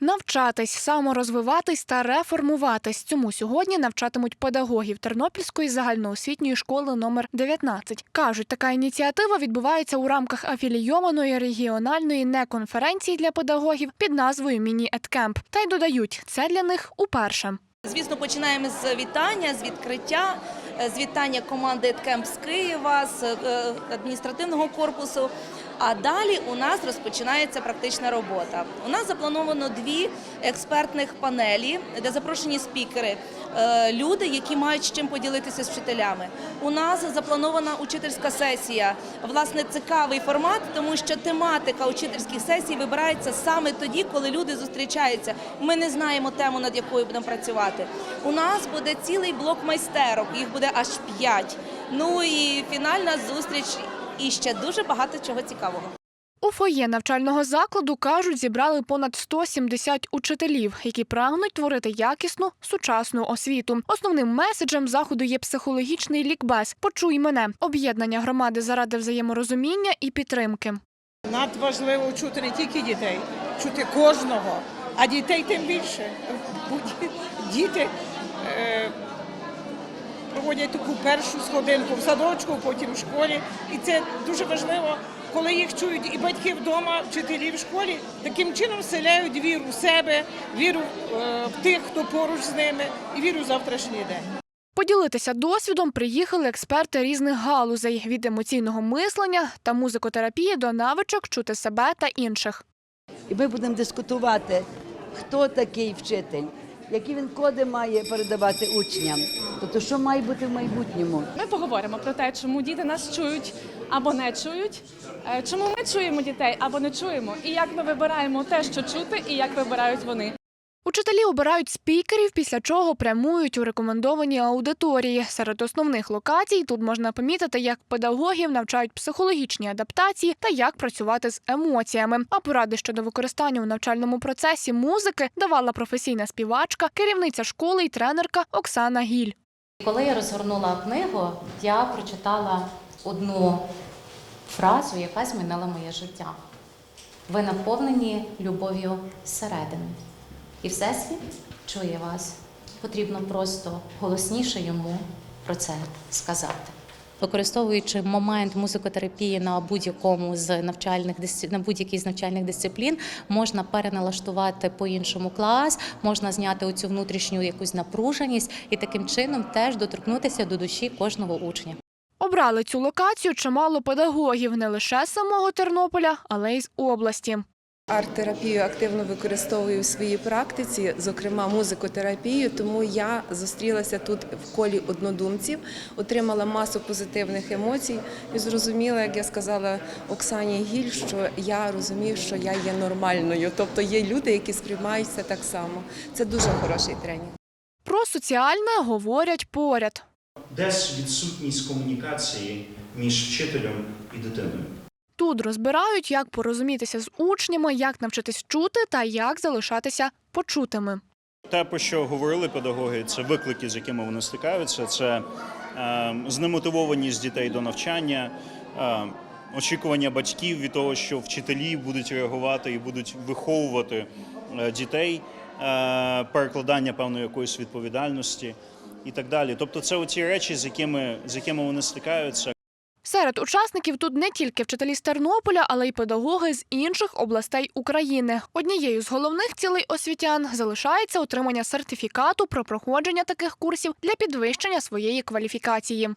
Навчатись, саморозвиватись та реформуватись. Цьому сьогодні навчатимуть педагогів Тернопільської загальноосвітньої школи номер 19. Кажуть, така ініціатива відбувається у рамках афілійованої регіональної неконференції для педагогів під назвою Міні-Едкемп. Та й додають, це для них уперше. Звісно, починаємо з вітання, з відкриття, е, з вітання команди «Еткемп» з Києва, з е, адміністративного корпусу. А далі у нас розпочинається практична робота. У нас заплановано дві експертних панелі, де запрошені спікери, е, люди, які мають з чим поділитися з вчителями. У нас запланована учительська сесія. Власне, цікавий формат, тому що тематика учительських сесій вибирається саме тоді, коли люди зустрічаються. Ми не знаємо тему, над якою будемо працювати. У нас буде цілий блок майстерок, їх буде аж п'ять. Ну і фінальна зустріч, і ще дуже багато чого цікавого. У фоє навчального закладу кажуть, зібрали понад 170 учителів, які прагнуть творити якісну сучасну освіту. Основним меседжем заходу є психологічний лікбез. Почуй мене об'єднання громади заради взаєморозуміння і підтримки. Надважливо чути не тільки дітей, чути кожного, а дітей тим більше. Діти е, проводять таку першу сходинку в садочку, потім в школі. І це дуже важливо, коли їх чують і батьки вдома, вчителі в школі, таким чином вселяють віру в себе, віру е, в тих, хто поруч з ними, і віру в завтрашній день. Поділитися досвідом приїхали експерти різних галузей від емоційного мислення та музикотерапії до навичок чути себе та інших. І ми будемо дискутувати, хто такий вчитель, які він коди має передавати учням, тобто що має бути в майбутньому. Ми поговоримо про те, чому діти нас чують або не чують, е, чому ми чуємо дітей або не чуємо, і як ми вибираємо те, що чути, і як вибирають вони. Учителі обирають спікерів, після чого прямують у рекомендовані аудиторії. Серед основних локацій тут можна помітити, як педагогів навчають психологічній адаптації та як працювати з емоціями. А поради щодо використання у навчальному процесі музики давала професійна співачка, керівниця школи і тренерка Оксана Гіль. Коли я розгорнула книгу, я прочитала одну фразу, яка змінила моє життя. Ви наповнені любов'ю зсередини. І Всесвіт чує вас. Потрібно просто голосніше йому про це сказати. Використовуючи момент музикотерапії на будь-якому з навчальних на будь-якій з навчальних дисциплін, можна переналаштувати по-іншому клас, можна зняти оцю внутрішню якусь напруженість і таким чином теж доторкнутися до душі кожного учня. Обрали цю локацію чимало педагогів не лише з самого Тернополя, але й з області. Арт-терапію активно використовую в своїй практиці, зокрема музикотерапію. Тому я зустрілася тут в колі однодумців, отримала масу позитивних емоцій і зрозуміла, як я сказала Оксані Гіль, що я розумію, що я є нормальною. Тобто є люди, які сприймаються так само. Це дуже хороший тренінг. Про соціальне говорять поряд. десь відсутність комунікації між вчителем і дитиною. Тут розбирають, як порозумітися з учнями, як навчитись чути та як залишатися почутими. Те, про що говорили педагоги, це виклики, з якими вони стикаються. Це е, знемотивованість дітей до навчання, е, очікування батьків від того, що вчителі будуть реагувати і будуть виховувати е, дітей, е, перекладання певної якоїсь відповідальності і так далі. Тобто, це оці речі, з якими, з якими вони стикаються. Серед учасників тут не тільки вчителі з Тернополя, але й педагоги з інших областей України. Однією з головних цілей освітян залишається отримання сертифікату про проходження таких курсів для підвищення своєї кваліфікації.